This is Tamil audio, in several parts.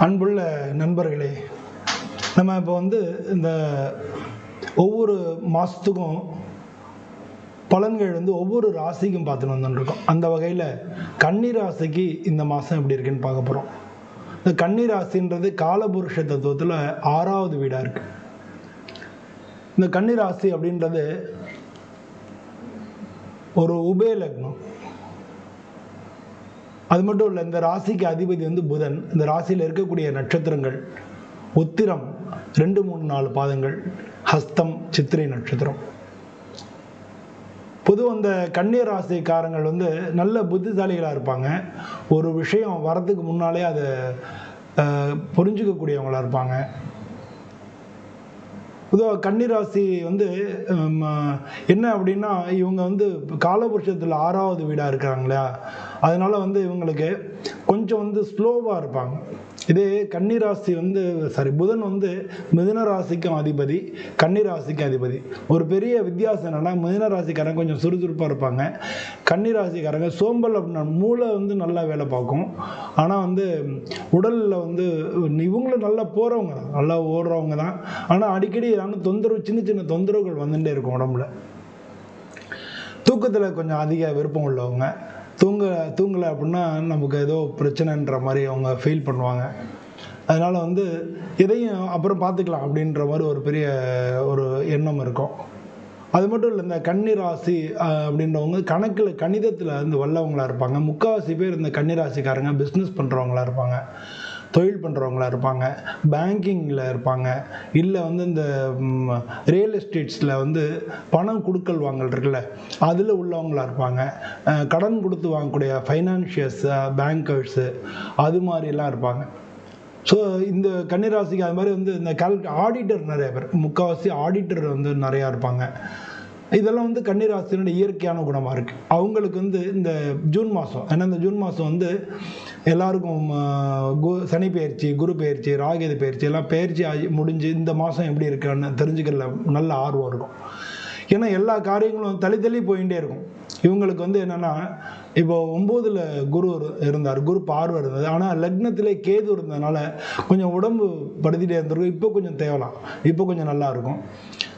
அன்புள்ள நண்பர்களே நம்ம இப்போ வந்து இந்த ஒவ்வொரு மாதத்துக்கும் பலன்கள் வந்து ஒவ்வொரு ராசிக்கும் பார்த்துட்டு வந்துருக்கோம் அந்த வகையில் கன்னி ராசிக்கு இந்த மாதம் எப்படி இருக்குன்னு பார்க்க போகிறோம் இந்த கன்னி ராசின்றது காலபுருஷ தத்துவத்தில் ஆறாவது வீடாக இருக்குது இந்த கன்னி ராசி அப்படின்றது ஒரு உபய லக்னம் அது மட்டும் இல்லை இந்த ராசிக்கு அதிபதி வந்து புதன். இந்த ராசியில் இருக்கக்கூடிய நட்சத்திரங்கள் உத்திரம் ரெண்டு மூணு நாலு பாதங்கள் ஹஸ்தம் சித்திரை நட்சத்திரம். பொதுவாக இந்த கண்ணீர் ராசிக்காரங்கள் வந்து நல்ல புத்திசாலிகளாக இருப்பாங்க. ஒரு விஷயம் வரதுக்கு முன்னாலே அதை புரிஞ்சுக்கக்கூடியவங்களாக இருப்பாங்க. பொதுவாக கன்னிராசி வந்து என்ன அப்படின்னா இவங்க வந்து காலபுருஷத்தில் ஆறாவது வீடாக இருக்கிறாங்களா? அதனால் வந்து இவங்களுக்கு கொஞ்சம் வந்து ஸ்லோவாக இருப்பாங்க. இதே கன்னிராசி வந்து சாரி புதன் வந்து மிதுன ராசிக்கும் அதிபதி கன்னிராசிக்கும் அதிபதி. ஒரு பெரிய வித்தியாசம் என்னன்னா மிதுன ராசிக்காரங்க கொஞ்சம் சுறுசுறுப்பாக இருப்பாங்க. கன்னிராசிக்காரங்க சோம்பல் அப்படின்னா மூளை வந்து நல்லா வேலை பார்க்கும். ஆனால் வந்து உடலில் வந்து இவங்களும் நல்லா போகிறவங்க தான் நல்லா ஓடுறவங்க தான். ஆனால் அடிக்கடி ஏதாவது தொந்தரவு சின்ன சின்ன தொந்தரவுகள் வந்துட்டே இருக்கும் உடம்புல. தூக்கத்தில் கொஞ்சம் அதிக விருப்பம் உள்ளவங்க. தூங்க தூங்கலை அப்படின்னா நமக்கு ஏதோ பிரச்சனைன்ற மாதிரி அவங்க ஃபீல் பண்ணுவாங்க. அதனால் வந்து இதையும் அப்புறம் பார்த்துக்கலாம் அப்படின்ற மாதிரி ஒரு பெரிய ஒரு எண்ணம் இருக்கும். அது மட்டும் இல்லை இந்த கன்னிராசி அப்படின்றவங்க கணக்கில் கணிதத்தில் வந்து வல்லவங்களா இருப்பாங்க. முக்கால்வாசி பேர் இந்த கன்னிராசிக்காரங்க பிஸ்னஸ் பண்ணுறவங்களா இருப்பாங்க. தொழில் பண்ணுறவங்களா இருப்பாங்க பேங்கிங்கில் இருப்பாங்க இல்லை வந்து இந்த ரியல் எஸ்டேட்ஸில் வந்து பணம் கொடுக்கல் வாங்கல் இருக்குல்ல அதில் உள்ளவங்களா இருப்பாங்க. கடன் கொடுத்து வாங்கக்கூடிய ஃபைனான்ஷியர்ஸ் பேங்கர்ஸு அது மாதிரிலாம் இருப்பாங்க. ஸோ இந்த கன்னிராசிக்கு அது மாதிரி வந்து இந்த கல் ஆடிட்டர் நிறைய பேர் முக்கால்வாசி ஆடிட்டர் வந்து நிறையா இருப்பாங்க. இதெல்லாம் வந்து கன்னிராசினுடைய இயற்கையான குணமாக இருக்குது அவங்களுக்கு வந்து இந்த ஜூன் மாதம் ஏன்னா இந்த ஜூன் மாதம் வந்து எல்லாருக்கும் கு சனி பயிற்சி குரு பயிற்சி ராகேது பயிற்சி எல்லாம் பயிற்சி ஆகி முடிஞ்சு இந்த மாதம் எப்படி இருக்குன்னு தெரிஞ்சுக்கல நல்ல ஆர்வம் இருக்கும். ஏன்னா எல்லா காரியங்களும் தள்ளி தள்ளி போயிட்டே இருக்கும். இவங்களுக்கு வந்து என்னன்னா இப்போ ஒம்போதில் குரு இருந்தார் குரு பார்வை இருந்தது. ஆனால் லக்னத்திலே கேது இருந்ததுனால கொஞ்சம் உடம்பு படுத்திட்டே இருந்திருக்கும். இப்போ கொஞ்சம் தேவலாம். இப்போ கொஞ்சம் நல்லா இருக்கும்.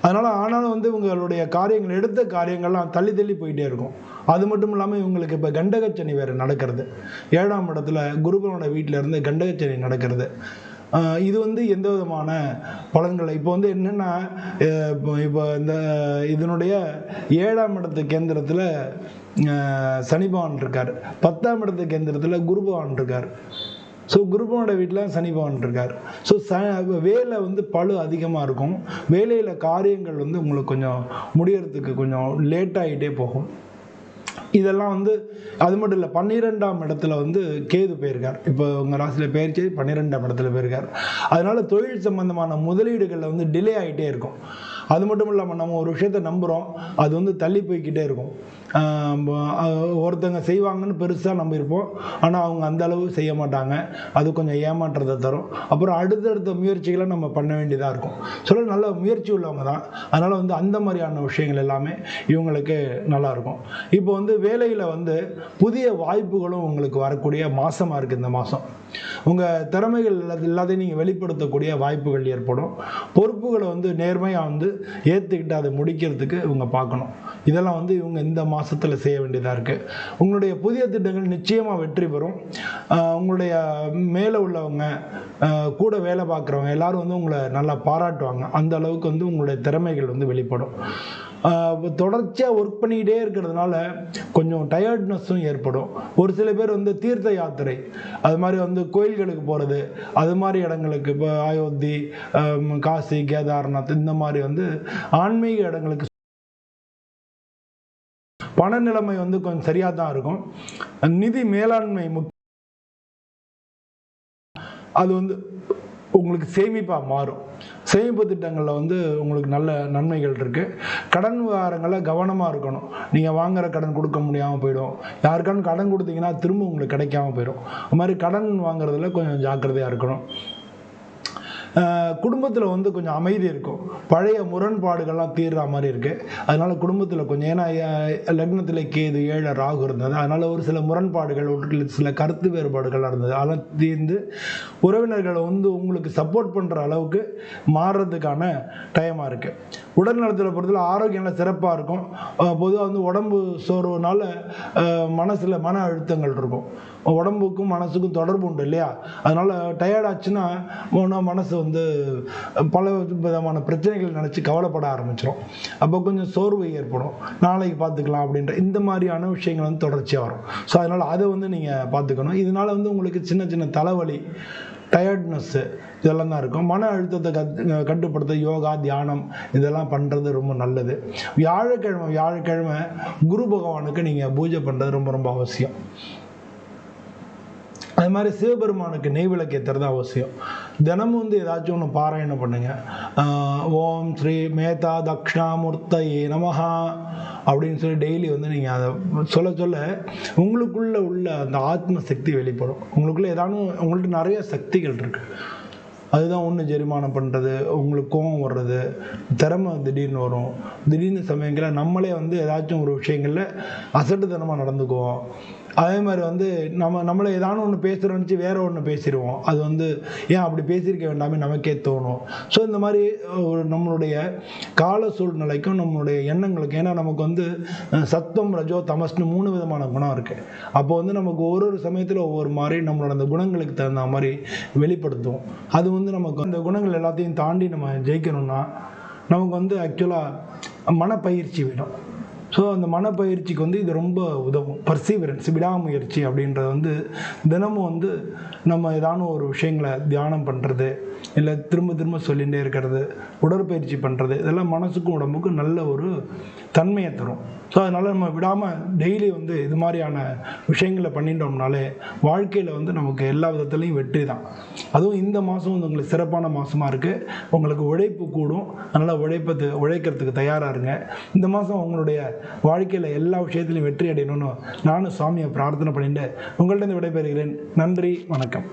அதனால் ஆனாலும் வந்து இவங்களுடைய காரியங்கள் எடுத்த காரியங்கள்லாம் தள்ளி தள்ளி போயிட்டே இருக்கும். அது மட்டும் இல்லாமல் இவங்களுக்கு இப்போ கண்டகச்சனி வேறு நடக்கிறது. ஏழாம் இடத்துல குருபனோட வீட்டில் இருந்து கண்டகச்சனி நடக்கிறது. இது வந்து எந்த விதமான பலன்களை? இப்போ வந்து என்னென்னா இப்போ இந்த இதனுடைய ஏழாம் இடத்து கேந்திரத்தில் சனி பகவான் இருக்கார். பத்தாம் இடத்து கேந்திரத்தில் குரு பகவான் இருக்கார். ஸோ குருபனோட வீட்டில் சனி பகவான் இருக்கார். ஸோ ச வேலை வந்து பளு அதிகமாக இருக்கும். வேலையில் காரியங்கள் வந்து உங்களுக்கு கொஞ்சம் முடியறதுக்கு கொஞ்சம் லேட் ஆகிட்டே போகும். இதெல்லாம் வந்து அது மட்டும் இல்லை பன்னிரெண்டாம் இடத்துல வந்து கேது போயிருக்கார். இப்போ உங்கள் ராசியில் பேர்ச்சி பன்னிரெண்டாம் இடத்துல போயிருக்கார். அதனால தொழில் சம்பந்தமான முதலீடுகளில் வந்து டிலே ஆகிட்டே இருக்கும். அது மட்டும் இல்லாமல் நம்ம ஒரு விஷயத்தை நம்புகிறோம் அது வந்து தள்ளி போய்க்கிட்டே இருக்கும். ஒருத்தங்க செய்வாங்கன்னு பெருசாக நம்பியிருப்போம் ஆனால் அவங்க அந்த அளவு செய்ய மாட்டாங்க. அது கொஞ்சம் ஏமாற்றத்தை தரும். அப்புறம் அடுத்தடுத்த முயற்சிகளை நம்ம பண்ண வேண்டியதாக இருக்கும். சொல்ல நல்ல முயற்சி உள்ளவங்க தான். அதனால் வந்து அந்த மாதிரியான விஷயங்கள் எல்லாமே இவங்களுக்கு நல்லா இருக்கும். இப்போ வந்து வேலையில் வந்து புதிய வாய்ப்புகளும் உங்களுக்கு வரக்கூடிய மாதமாக இருக்குது இந்த மாதம் உங்கள் திறமைகள் எல்லா- எல்லாத்தையும் நீங்கள் வெளிப்படுத்தக்கூடிய வாய்ப்புகள் ஏற்படும். பொறுப்புகளை வந்து நேர்மையாக வந்து ஏற்றுக்கிட்டு அதை முடிக்கிறதுக்கு இவங்க பார்க்கணும். இதெல்லாம் வந்து இவங்க இந்த மாதம் மாதத்தில் செய்ய வேண்டியதாக இருக்குது உங்களுடைய புதிய திட்டங்கள் நிச்சயமாக வெற்றி பெறும். உங்களுடைய மேலே உள்ளவங்க கூட வேலை பார்க்குறவங்க எல்லாரும் வந்து உங்களை நல்லா பாராட்டுவாங்க. அந்த அளவுக்கு வந்து உங்களுடைய திறமைகள் வந்து வெளிப்படும். தொடர்ச்சியாக ஒர்க் பண்ணிக்கிட்டே இருக்கிறதுனால கொஞ்சம் டயர்ட்னஸும் ஏற்படும். ஒரு சில பேர் வந்து தீர்த்த யாத்திரை அது மாதிரி வந்து கோயில்களுக்கு போகிறது அது மாதிரி இடங்களுக்கு இப்போ அயோத்தி காசி கேதார்நாத் இந்த மாதிரி வந்து ஆன்மீக இடங்களுக்கு பண நிலைமை வந்து கொஞ்சம் சரியாக தான் இருக்கும். நிதி மேலாண்மை அது வந்து உங்களுக்கு சேமிப்பாக மாறும். சேமிப்பு திட்டங்களில் வந்து உங்களுக்கு நல்ல நன்மைகள் இருக்குது கடன் விவகாரங்களில் கவனமாக இருக்கணும். நீங்கள் வாங்குற கடன் கொடுக்க முடியாமல் போயிடும். யாருக்கான கடன் கொடுத்தீங்கன்னா திரும்ப உங்களுக்கு கிடைக்காம போயிடும் அது மாதிரி கடன் வாங்குறதுல கொஞ்சம் ஜாக்கிரதையாக இருக்கணும். குடும்பத்தில் வந்து கொஞ்சம் அமைதி இருக்கும். பழைய முரண்பாடுகள்லாம் தீர்ற மாதிரி இருக்குது அதனால் குடும்பத்தில் கொஞ்சம் ஏன்னா லக்னத்தில் கேது ஏழு ராகு இருந்தது. அதனால் ஒரு சில முரண்பாடுகள் ஒரு சில கருத்து வேறுபாடுகள் இருந்தது. அதெல்லாம் தீர்ந்து உறவினர்களை வந்து உங்களுக்கு சப்போர்ட் பண்ணுற அளவுக்கு மாறுறதுக்கான டைமாக இருக்குது உடல் நலத்தில் பொறுத்தவரை ஆரோக்கியம்லாம் சிறப்பாக இருக்கும். பொதுவாக வந்து உடம்பு சோர்வுனால மனசில் மன அழுத்தங்கள் இருக்கும். உடம்புக்கும் மனசுக்கும் தொடர்பு உண்டு இல்லையா? அதனால் டயர்ட் ஆச்சுன்னா மனசு வந்து பல விதமான பிரச்சனைகள் நினச்சி கவலைப்பட ஆரம்பிச்சிடும் அப்போ கொஞ்சம் சோர்வு ஏற்படும். நாளைக்கு பார்த்துக்கலாம் அப்படின்ற இந்த மாதிரியான விஷயங்கள் வந்து தொடர்ச்சியாக வரும். ஸோ அதனால் அதை வந்து நீங்கள் பார்த்துக்கணும். இதனால் வந்து உங்களுக்கு சின்ன சின்ன தலைவலி டயர்ட்னஸ்ஸு இதெல்லாம் தான் இருக்கும். மன அழுத்தத்தை கத் கட்டுப்படுத்த யோகா தியானம் இதெல்லாம் பண்ணுறது ரொம்ப நல்லது. வியாழக்கிழமை வியாழக்கிழமை குரு பகவானுக்கு நீங்கள் பூஜை பண்ணுறது ரொம்ப ரொம்ப அவசியம். அது மாதிரி சிவபெருமானுக்கு நெய் விளக்கு ஏற்றுறது அவசியம். தினமும் வந்து ஏதாச்சும் ஒன்று பாராயணம் பண்ணுங்க. ஓம் ஸ்ரீ மேதா தக்ஷணாமூர்த்தயே நமஹா அப்படின்னு சொல்லி டெய்லி வந்து நீங்கள் அதை சொல்ல சொல்ல உங்களுக்குள்ளே உள்ள அந்த ஆத்ம சக்தி வெளிப்படும். உங்களுக்குள்ளே ஏதானும் உங்கள்கிட்ட நிறைய சக்திகள் இருக்குது அதுதான் ஒன்று ஜெரிமானம் பண்ணுறது உங்களுக்கு கோபம் வர்றது திறமை திடீர்னு வரும். திடீர்னு சமயங்களில் நம்மளே வந்து ஏதாச்சும் ஒரு விஷயங்களில் அசட்டுத்தனமாக நடந்துக்குவோம். அதே மாதிரி வந்து நம்ம நம்மளை ஏதானும் ஒன்று பேசுகிறோன்னு நினச்சி வேற ஒன்று பேசிடுவோம். அது வந்து ஏன் அப்படி பேசியிருக்க வேண்டாமே நமக்கே தோணும். ஸோ இந்த மாதிரி ஒரு நம்மளுடைய கால சூழ்நிலைக்கும் நம்மளுடைய எண்ணங்களுக்கும் ஏன்னா நமக்கு வந்து சத்தம் ரஜோ தமஸ்னு மூணு விதமான குணம் இருக்குது அப்போ வந்து நமக்கு ஒரு ஒரு சமயத்தில் ஒவ்வொரு மாதிரி நம்மளோட அந்த குணங்களுக்கு தகுந்த மாதிரி வெளிப்படுத்துவோம். அது வந்து நமக்கு அந்த குணங்கள் எல்லாத்தையும் தாண்டி நம்ம ஜெயிக்கணும்னா நமக்கு வந்து ஆக்சுவலாக மனப்பயிற்சி வேணும். ஸோ அந்த மனப்பயிற்சிக்கு வந்து இது ரொம்ப உதவும். பர்சீவரன்ஸ் விடாமுயற்சி அப்படின்றது வந்து தினமும் வந்து நம்ம ஏதான ஒரு விஷயங்களை தியானம் பண்ணுறது இல்லை திரும்ப திரும்ப சொல்லிகிட்டே இருக்கிறது உடற்பயிற்சி பண்ணுறது இதெல்லாம் மனசுக்கும் உடம்புக்கும் நல்ல ஒரு தன்மையை தரும். ஸோ அதனால் நம்ம விடாமல் டெய்லி வந்து இது மாதிரியான விஷயங்களை பண்ணிட்டோம்னாலே வாழ்க்கையில் வந்து நமக்கு எல்லா விதத்துலேயும் வெற்றி தான். அதுவும் இந்த மாதம் வந்து உங்களுக்கு சிறப்பான மாதமாக இருக்குது உங்களுக்கு உழைப்பு கூடும். அதனால் உழைப்பது உழைக்கிறதுக்கு தயாராக இருங்க. இந்த மாதம் உங்களுடைய வாழ்க்கையில் எல்லா விஷயத்திலையும் வெற்றி அடையணும்னு நானும் சாமியை பிரார்த்தனை பண்ணிட்டு உங்கள்கிட்ட இருந்து விடைபெறுகிறேன். நன்றி வணக்கம்.